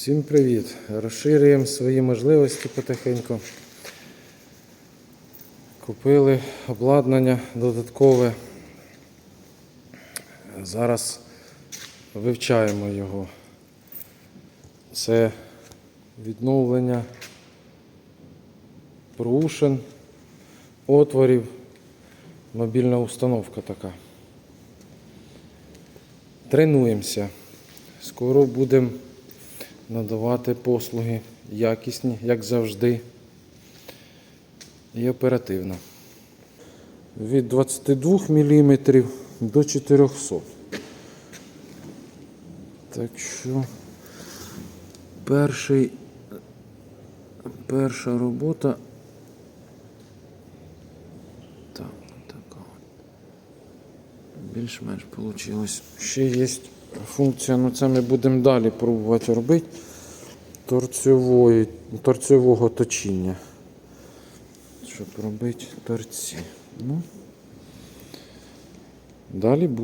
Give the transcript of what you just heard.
Всім привіт! Розширюємо свої можливості потихеньку. Купили обладнання додаткове. Зараз вивчаємо його. Це відновлення проушин, отворів, мобільна установка така. Тренуємося. Скоро будемо надавати послуги якісні, як завжди, і оперативно. Від 22 мм до 400. Так що перший, перша робота. Так, така. Більш-менш вийшло. Ще є функція, ну це ми будемо далі пробувати робити торцьової, торцьового точіння. Щоб робити торці. Ну, далі буде.